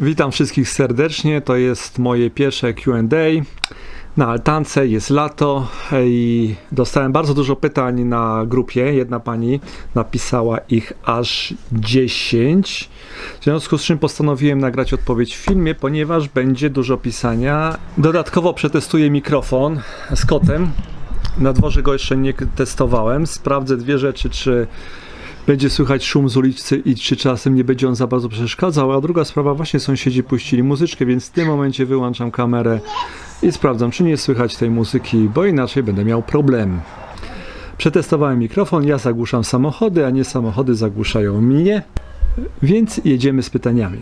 Witam wszystkich serdecznie. To jest moje pierwsze QA. Na altance jest lato i dostałem bardzo dużo pytań na grupie. Jedna pani napisała ich aż 10. W związku z czym postanowiłem nagrać odpowiedź w filmie, ponieważ będzie dużo pisania. Dodatkowo przetestuję mikrofon z kotem. Na dworze go jeszcze nie testowałem. Sprawdzę dwie rzeczy, czy będzie słychać szum z ulicy i czy czasem nie będzie on za bardzo przeszkadzał. A druga sprawa, właśnie sąsiedzi puścili muzyczkę, więc w tym momencie wyłączam kamerę i sprawdzam, czy nie słychać tej muzyki, bo inaczej będę miał problem. Przetestowałem mikrofon, ja zagłuszam samochody, a nie samochody zagłuszają mnie, więc jedziemy z pytaniami.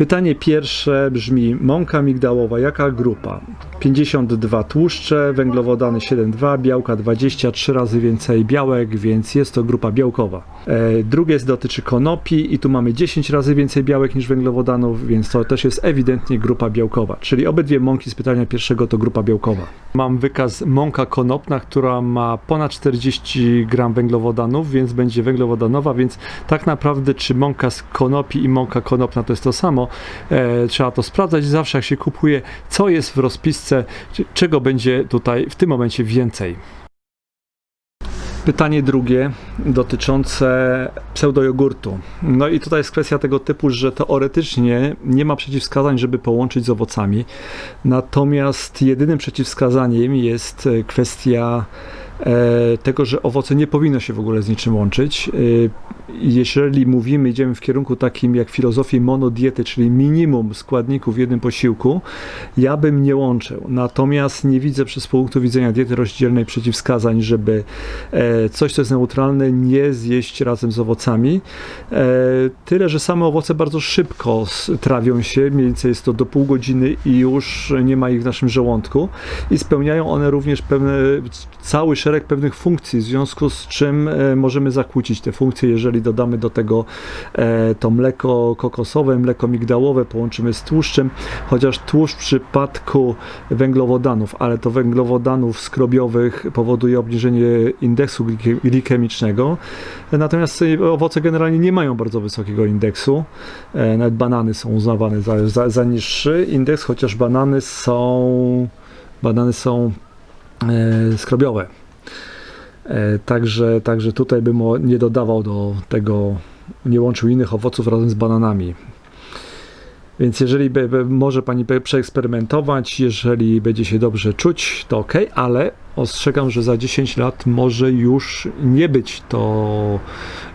Pytanie pierwsze brzmi: mąka migdałowa, jaka grupa? 52 tłuszcze, węglowodany 7,2, białka 23 razy więcej białek, więc jest to grupa białkowa. E, drugie dotyczy konopi i tu mamy 10 razy więcej białek niż węglowodanów, więc to też jest ewidentnie grupa białkowa. Czyli obydwie mąki z pytania pierwszego to grupa białkowa. Mam wykaz mąka konopna, która ma ponad 40 gram węglowodanów, więc będzie węglowodanowa, więc tak naprawdę czy mąka z konopi i mąka konopna to jest to samo, e, trzeba to sprawdzać zawsze jak się kupuje, co jest w rozpisce, czego będzie tutaj w tym momencie więcej. Pytanie drugie dotyczące pseudojogurtu. No i tutaj jest kwestia tego typu, że teoretycznie nie ma przeciwwskazań, żeby połączyć z owocami. Natomiast jedynym przeciwwskazaniem jest e, kwestia tego, że owoce nie powinno się w ogóle z niczym łączyć. E, Jeżeli mówimy, idziemy w kierunku takim jak filozofii monodiety, czyli minimum składników w jednym posiłku, ja bym nie łączył. Natomiast nie widzę przez punktu widzenia diety rozdzielnej przeciwwskazań, żeby e, coś, co jest neutralne, nie zjeść razem z owocami. E, Tyle, że same owoce bardzo szybko trawią się, mniej więcej jest to do pół godziny i już nie ma ich w naszym żołądku i spełniają one również pewne, cały szereg pewnych funkcji, w związku z czym e, możemy zakłócić te funkcje, jeżeli dodamy do tego e, to mleko kokosowe, mleko migdałowe, połączymy z tłuszczem, chociaż tłuszcz w przypadku węglowodanów, ale to węglowodanów skrobiowych powoduje obniżenie indeksu glike- glikemicznego, natomiast e, owoce generalnie nie mają bardzo wysokiego indeksu, nawet banany są uznawane za, za, za niższy indeks, chociaż banany są banany są skrobiowe. E, także, także tutaj bym nie dodawał do tego, nie łączył innych owoców razem z bananami. Więc jeżeli be, be, może Pani przeeksperymentować, jeżeli będzie się dobrze czuć, to ok, ale ostrzegam, że za 10 lat może już nie być to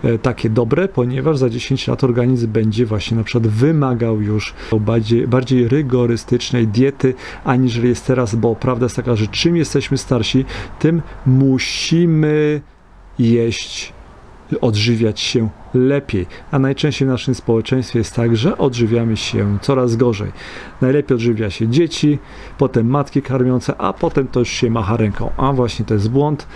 e, takie dobre, ponieważ za 10 lat organizm będzie właśnie na przykład wymagał już bardziej, bardziej rygorystycznej diety, aniżeli jest teraz, bo prawda jest taka, że czym jesteśmy starsi, tym musimy jeść odżywiać się lepiej. A najczęściej w naszym społeczeństwie jest tak, że odżywiamy się coraz gorzej. Najlepiej odżywia się dzieci, potem matki karmiące, a potem to już się macha ręką. A właśnie to jest błąd.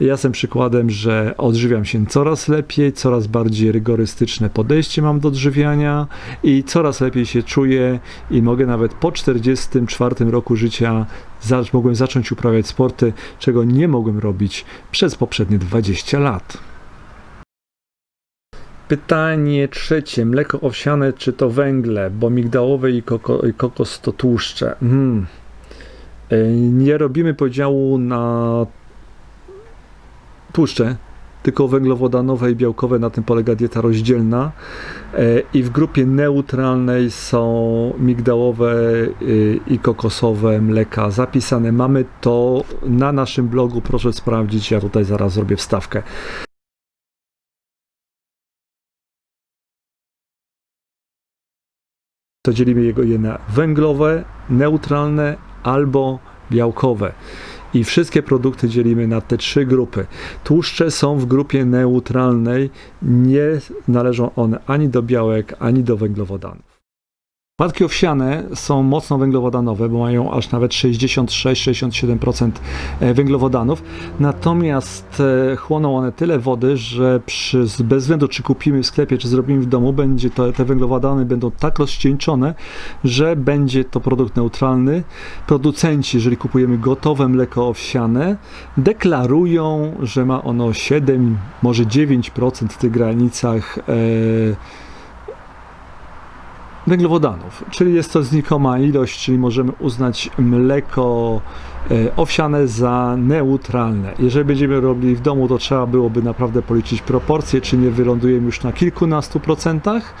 Ja jestem przykładem, że odżywiam się coraz lepiej, coraz bardziej rygorystyczne podejście mam do odżywiania i coraz lepiej się czuję i mogę nawet po 44 roku życia mogłem zacząć uprawiać sporty, czego nie mogłem robić przez poprzednie 20 lat. Pytanie trzecie. Mleko owsiane czy to węgle? Bo migdałowe i, koko, i kokos to tłuszcze. Hmm. Y, Nie robimy podziału na tłuszcze, tylko węglowodanowe i białkowe. Na tym polega dieta rozdzielna. E, I w grupie neutralnej są migdałowe y, i kokosowe mleka zapisane. Mamy to na naszym blogu. Proszę sprawdzić. Ja tutaj zaraz zrobię wstawkę. To dzielimy jego je na węglowe, neutralne albo białkowe. I wszystkie produkty dzielimy na te trzy grupy. Tłuszcze są w grupie neutralnej, nie należą one ani do białek, ani do węglowodanów. Płatki owsiane są mocno węglowodanowe, bo mają aż nawet 66-67% e, węglowodanów. Natomiast e, chłoną one tyle wody, że przy, bez względu czy kupimy w sklepie, czy zrobimy w domu, będzie to, te węglowodany będą tak rozcieńczone, że będzie to produkt neutralny. Producenci, jeżeli kupujemy gotowe mleko owsiane, deklarują, że ma ono 7, może 9% w tych granicach. E, węglowodanów, czyli jest to znikoma ilość, czyli możemy uznać mleko e, owsiane za neutralne. Jeżeli będziemy robili w domu, to trzeba byłoby naprawdę policzyć proporcje, czy nie wylądujemy już na kilkunastu procentach.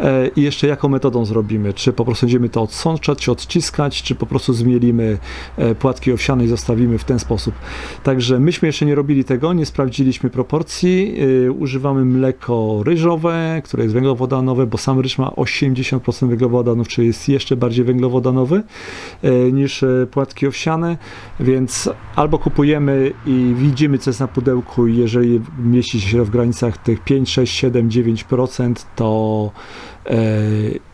E, I jeszcze jaką metodą zrobimy? Czy po prostu będziemy to odsączać, czy odciskać, czy po prostu zmielimy e, płatki owsiane i zostawimy w ten sposób. Także myśmy jeszcze nie robili tego, nie sprawdziliśmy proporcji. E, używamy mleko ryżowe, które jest węglowodanowe, bo sam ryż ma 80% węglowodanów, czyli jest jeszcze bardziej węglowodanowy niż płatki owsiane, więc albo kupujemy i widzimy, co jest na pudełku, jeżeli mieści się w granicach tych 5, 6, 7, 9%, to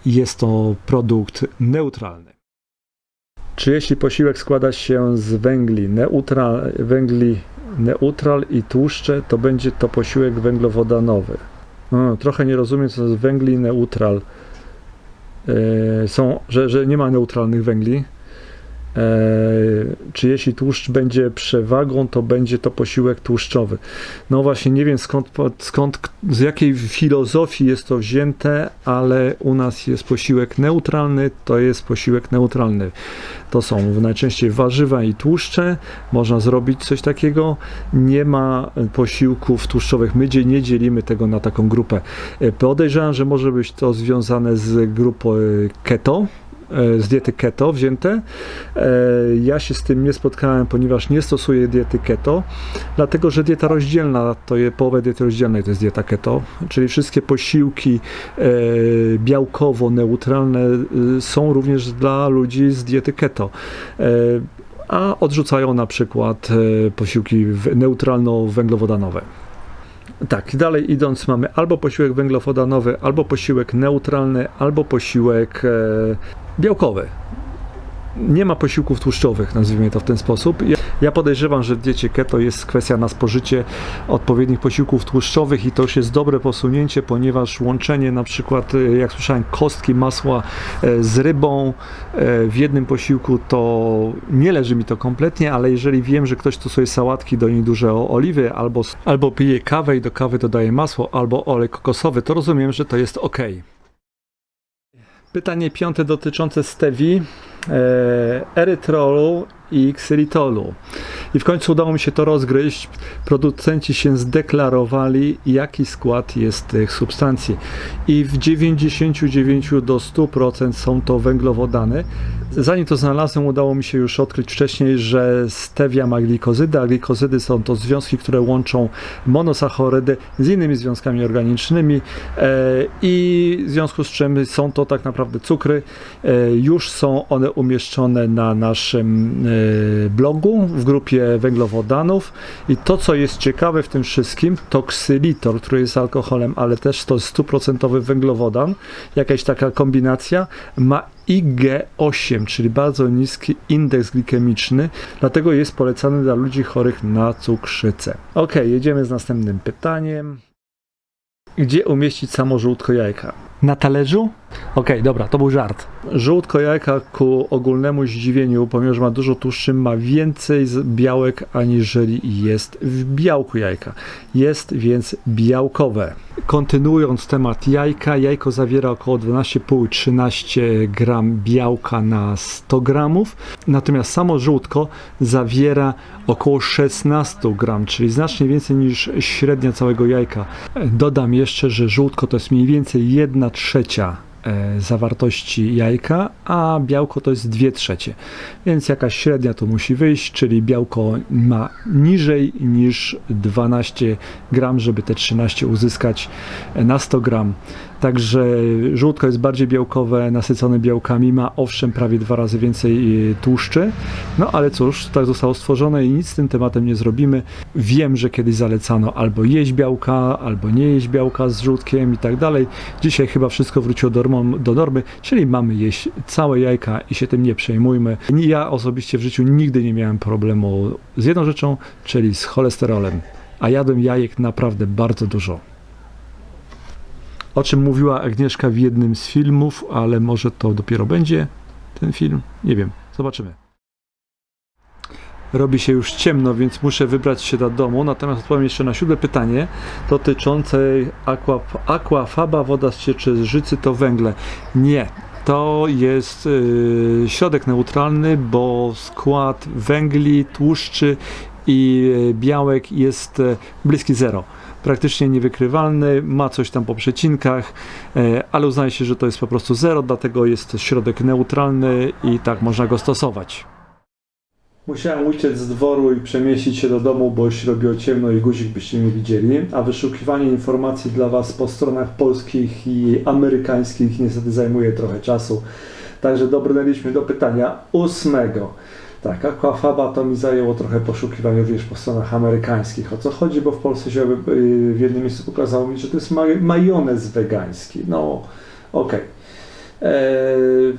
jest to produkt neutralny. Czy jeśli posiłek składa się z węgli, neutral, węgli neutral i tłuszcze, to będzie to posiłek węglowodanowy? No, trochę nie rozumiem, co to jest węgli neutral. Yy, są, że, że nie ma neutralnych węgli. E, czy jeśli tłuszcz będzie przewagą, to będzie to posiłek tłuszczowy. No właśnie, nie wiem skąd, skąd, z jakiej filozofii jest to wzięte, ale u nas jest posiłek neutralny, to jest posiłek neutralny. To są najczęściej warzywa i tłuszcze, można zrobić coś takiego. Nie ma posiłków tłuszczowych, my nie dzielimy tego na taką grupę. E, podejrzewam, że może być to związane z grupą keto, E, z diety keto wzięte. E, ja się z tym nie spotkałem, ponieważ nie stosuję diety keto, dlatego że dieta rozdzielna to jest połowę diety rozdzielnej to jest dieta keto, czyli wszystkie posiłki e, białkowo-neutralne są również dla ludzi z diety keto a odrzucają na przykład posiłki neutralno-węglowodanowe. Tak, dalej idąc mamy albo posiłek węglowodanowy, albo posiłek neutralny, albo posiłek białkowe. Nie ma posiłków tłuszczowych, nazwijmy to w ten sposób. Ja podejrzewam, że w diecie keto jest kwestia na spożycie odpowiednich posiłków tłuszczowych i to już jest dobre posunięcie, ponieważ łączenie na przykład, e, jak słyszałem, kostki masła e, z rybą e, w jednym posiłku, to nie leży mi to kompletnie, ale jeżeli wiem, że ktoś stosuje sałatki, do nich duże oliwy, albo, albo pije kawę i do kawy dodaje masło, albo olej kokosowy, to rozumiem, że to jest ok. Pytanie piąte dotyczące stewi, erytrolu i ksylitolu. I w końcu udało mi się to rozgryźć. Producenci się zdeklarowali, jaki skład jest tych substancji. I w 99 do 100% są to węglowodany. Zanim to znalazłem, udało mi się już odkryć wcześniej, że stevia ma glikozydy, a glikozydy są to związki, które łączą monosacharydy z innymi związkami organicznymi e, i w związku z czym są to tak naprawdę cukry. E, już są one umieszczone na naszym e, blogu w grupie węglowodanów i to, co jest ciekawe w tym wszystkim, to ksylitor, który jest alkoholem, ale też to stuprocentowy węglowodan, jakaś taka kombinacja, ma IG8, czyli bardzo niski indeks glikemiczny, dlatego jest polecany dla ludzi chorych na cukrzycę. Ok, jedziemy z następnym pytaniem. Gdzie umieścić samo żółtko jajka? Na talerzu? Okej, okay, dobra, to był żart. Żółtko jajka ku ogólnemu zdziwieniu, ponieważ ma dużo tłuszczy, ma więcej białek aniżeli jest w białku jajka. Jest więc białkowe. Kontynuując temat jajka, jajko zawiera około 12,5-13 gram białka na 100 gramów, natomiast samo żółtko zawiera około 16 gram, czyli znacznie więcej niż średnia całego jajka. Dodam jeszcze, że żółtko to jest mniej więcej 1 trzecia zawartości jajka, a białko to jest 2 trzecie. Więc jakaś średnia tu musi wyjść, czyli białko ma niżej niż 12 gram, żeby te 13 uzyskać na 100 gram. Także żółtko jest bardziej białkowe, nasycone białkami, ma owszem prawie dwa razy więcej y, tłuszczy, no ale cóż, tak zostało stworzone i nic z tym tematem nie zrobimy. Wiem, że kiedyś zalecano albo jeść białka, albo nie jeść białka z żółtkiem i tak dalej. Dzisiaj chyba wszystko wróciło do, do normy, czyli mamy jeść całe jajka i się tym nie przejmujmy. Ja osobiście w życiu nigdy nie miałem problemu z jedną rzeczą, czyli z cholesterolem, a jadłem jajek naprawdę bardzo dużo. O czym mówiła Agnieszka w jednym z filmów, ale może to dopiero będzie ten film. Nie wiem, zobaczymy. Robi się już ciemno, więc muszę wybrać się do domu. Natomiast odpowiem jeszcze na siódme pytanie dotyczące aqua, aquafaba, woda z cieczy z życy to węgle. Nie. To jest y, środek neutralny, bo skład węgli, tłuszczy i y, białek jest y, bliski zero praktycznie niewykrywalny, ma coś tam po przecinkach, e, ale uznaje się, że to jest po prostu zero, dlatego jest środek neutralny i tak można go stosować. Musiałem uciec z dworu i przemieścić się do domu, bo już robiło ciemno i guzik byście nie widzieli, a wyszukiwanie informacji dla Was po stronach polskich i amerykańskich niestety zajmuje trochę czasu. Także dobrnęliśmy do pytania ósmego. Tak, Aquafaba to mi zajęło trochę poszukiwania również po stronach amerykańskich. O co chodzi, bo w Polsce się yy, w jednym miejscu pokazało mi, że to jest maj- majonez wegański. No, okej. Eee,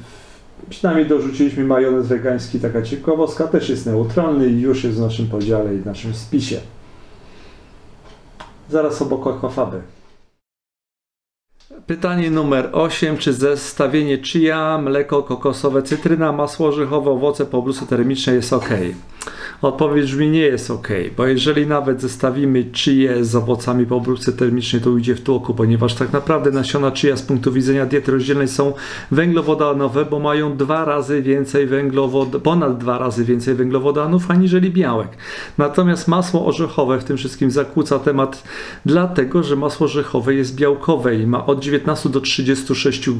Przynajmniej dorzuciliśmy majonez wegański, taka ciekawostka, też jest neutralny i już jest w naszym podziale i w naszym spisie. Zaraz obok Aquafaby. Pytanie numer 8. Czy zestawienie chia, mleko kokosowe, cytryna, masło orzechowe, owoce po obróbce termicznej jest ok? Odpowiedź brzmi nie jest ok, bo jeżeli nawet zestawimy chia z owocami po obróbce termicznej, to ujdzie w tłoku, ponieważ tak naprawdę nasiona chia z punktu widzenia diety rozdzielnej są węglowodanowe, bo mają dwa razy więcej węglowod, ponad dwa razy więcej węglowodanów aniżeli białek. Natomiast masło orzechowe w tym wszystkim zakłóca temat, dlatego że masło orzechowe jest białkowe i ma od 19 do 36 e,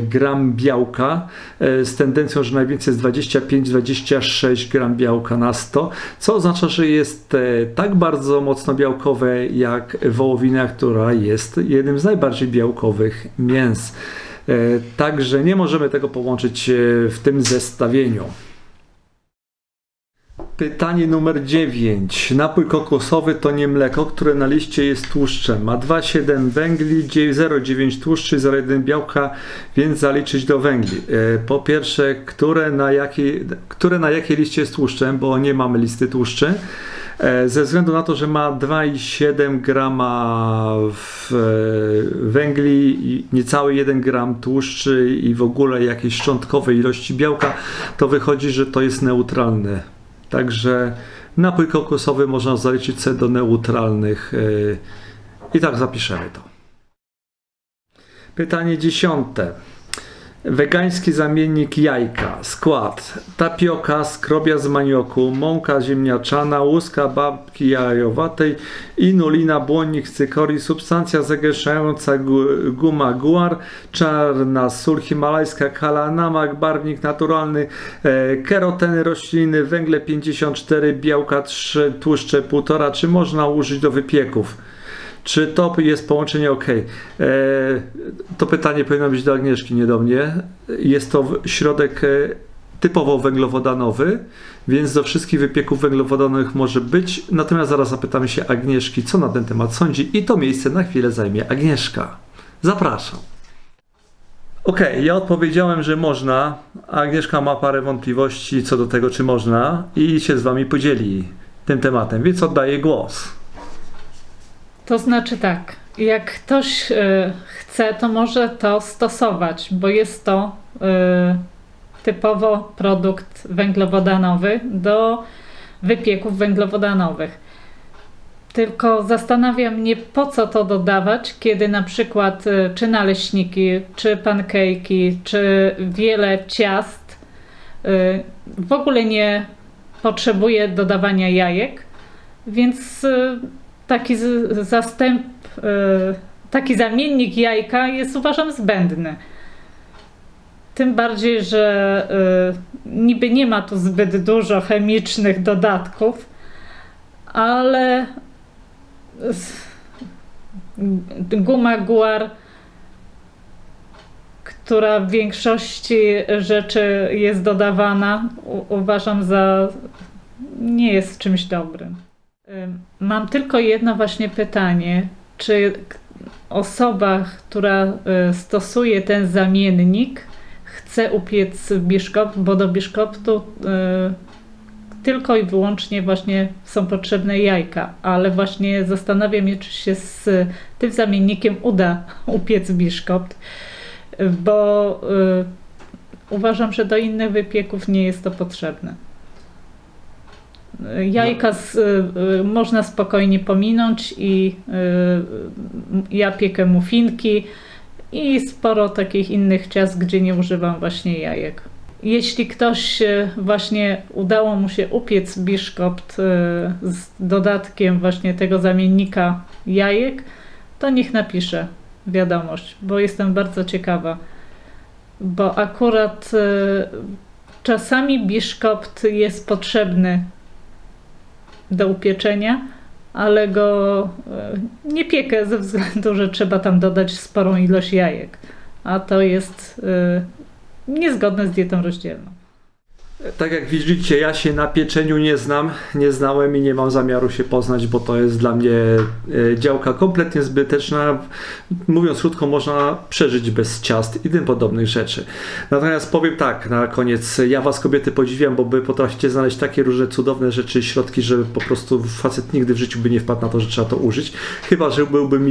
gram białka e, z tendencją, że najwięcej jest 25-26 gram białka na 100, co oznacza, że jest e, tak bardzo mocno białkowe jak wołowina, która jest jednym z najbardziej białkowych mięs. E, Także nie możemy tego połączyć e, w tym zestawieniu. Pytanie numer 9. Napój kokosowy to nie mleko, które na liście jest tłuszczem. Ma 2,7 węgli, 0,9 tłuszczy, 0,1 białka, więc zaliczyć do węgli. E, Po pierwsze, które na, jakiej, które na jakiej liście jest tłuszczem, bo nie mamy listy tłuszczy. E, Ze względu na to, że ma 2,7 grama e, węgli niecały 1 gram tłuszczy i w ogóle jakieś szczątkowe ilości białka, to wychodzi, że to jest neutralne. Także napój kokosowy można zaliczyć sobie do neutralnych yy, i tak zapiszemy to. Pytanie dziesiąte. Wegański zamiennik jajka. Skład: tapioka, skrobia z manioku, mąka ziemniaczana, łuska babki jajowatej, inulina, błonnik cykorii, substancja zagęszczająca gu- guma guar, czarna sól himalajska, kala, namak, barwnik naturalny, e, keroteny rośliny, węgle 54, białka 3, tłuszcze 1,5. Czy można użyć do wypieków? Czy to jest połączenie ok? E, to pytanie powinno być do Agnieszki, nie do mnie. Jest to środek e, typowo węglowodanowy, więc do wszystkich wypieków węglowodanowych może być. Natomiast zaraz zapytamy się Agnieszki, co na ten temat sądzi, i to miejsce na chwilę zajmie Agnieszka. Zapraszam. Okej, ja odpowiedziałem, że można. Agnieszka ma parę wątpliwości co do tego, czy można, i się z Wami podzieli tym tematem, więc oddaję głos. To znaczy tak, jak ktoś e, chce, to może to stosować, bo jest to e, typowo produkt węglowodanowy do wypieków węglowodanowych. Tylko zastanawia mnie, po co to dodawać, kiedy na przykład e, czy naleśniki, czy pankejki, czy wiele ciast w ogóle nie potrzebuje dodawania jajek, więc taki zastęp, e, taki zamiennik jajka jest uważam zbędny. Tym bardziej, że e, niby nie ma tu zbyt dużo chemicznych dodatków, ale guma guar która w większości rzeczy jest dodawana, uważam za nie jest czymś dobrym. Mam tylko jedno właśnie pytanie. Czy osoba, która y, stosuje ten zamiennik, chce upiec biszkopt, bo do biszkoptu y, tylko i wyłącznie właśnie są potrzebne jajka, ale właśnie zastanawiam się, czy się z tym zamiennikiem uda upiec biszkopt, bo y, uważam, że do innych wypieków nie jest to potrzebne. Jajka z, y, y, można spokojnie pominąć i y, ja piekę muffinki i sporo takich innych ciast, gdzie nie używam właśnie jajek. Jeśli ktoś właśnie udało mu się upiec biszkopt z dodatkiem właśnie tego zamiennika jajek, to niech napisze wiadomość, bo jestem bardzo ciekawa. Bo akurat czasami biszkopt jest potrzebny do upieczenia, ale go e, nie piekę ze względu, że trzeba tam dodać sporą ilość jajek. A to jest e, niezgodne z dietą rozdzielną. Tak jak widzicie, ja się na pieczeniu nie znam, nie znałem i nie mam zamiaru się poznać, bo to jest dla mnie e, działka kompletnie zbyteczna. Mówiąc krótko, można przeżyć bez ciast i tym podobnych rzeczy. Natomiast powiem tak, na koniec, ja was kobiety podziwiam, bo wy potraficie znaleźć takie różne cudowne rzeczy środki, że po prostu facet nigdy w życiu by nie wpadł na to, że trzeba to użyć. Chyba, że byłbym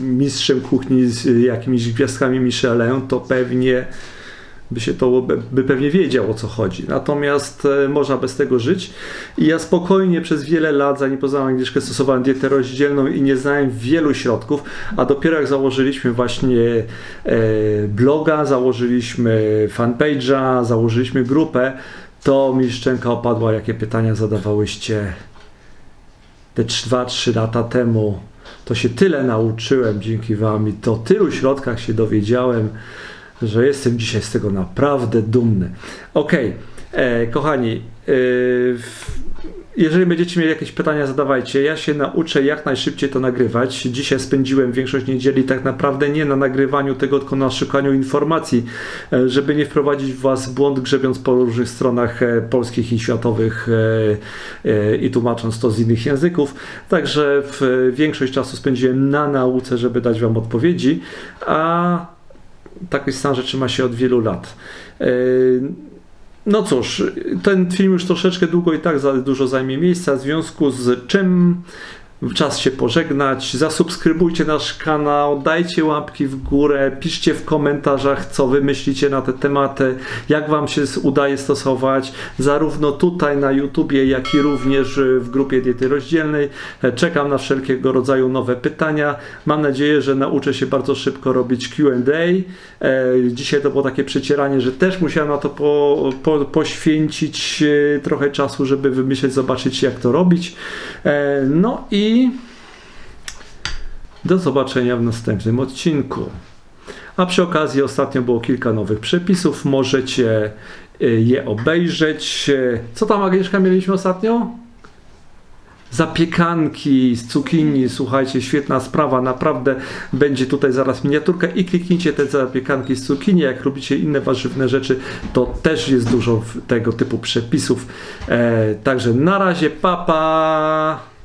mistrzem kuchni z jakimiś gwiazdkami Michelin, to pewnie by się to by, pewnie wiedział o co chodzi. Natomiast e, można bez tego żyć. I ja spokojnie przez wiele lat, zanim poznałem Agnieszkę, stosowałem dietę rozdzielną i nie znałem wielu środków, a dopiero jak założyliśmy właśnie e, bloga, założyliśmy fanpage'a, założyliśmy grupę, to mi szczęka opadła, jakie pytania zadawałyście te 2-3 lata temu. To się tyle nauczyłem dzięki wam i to tylu środkach się dowiedziałem że jestem dzisiaj z tego naprawdę dumny. Okej, e, kochani, e, jeżeli będziecie mieli jakieś pytania, zadawajcie. Ja się nauczę jak najszybciej to nagrywać. Dzisiaj spędziłem większość niedzieli tak naprawdę nie na nagrywaniu tego, tylko na szukaniu informacji, e, żeby nie wprowadzić w Was w błąd, grzebiąc po różnych stronach polskich i światowych i tłumacząc to z innych języków. Także w, większość czasu spędziłem na nauce, żeby dać Wam odpowiedzi, a taki stan rzeczy ma się od wielu lat. Yy, No cóż, ten film już troszeczkę długo i tak za dużo zajmie miejsca, w związku z czym czas się pożegnać. Zasubskrybujcie nasz kanał, dajcie łapki w górę, piszcie w komentarzach, co wy myślicie na te tematy, jak wam się udaje stosować, zarówno tutaj na YouTubie, jak i również w grupie Diety Rozdzielnej. Czekam na wszelkiego rodzaju nowe pytania. Mam nadzieję, że nauczę się bardzo szybko robić QA. E, Dzisiaj to było takie przecieranie, że też musiałem na to po, po, poświęcić e, trochę czasu, żeby wymyśleć, zobaczyć jak to robić. E, No i do zobaczenia w następnym odcinku. A przy okazji ostatnio było kilka nowych przepisów, możecie e, je obejrzeć. Co tam Agnieszka mieliśmy ostatnio? Zapiekanki z cukinii, słuchajcie, świetna sprawa, naprawdę będzie tutaj zaraz miniaturka i kliknijcie te zapiekanki z cukinii, jak robicie inne warzywne rzeczy, to też jest dużo tego typu przepisów. E, także na razie, papa! Pa.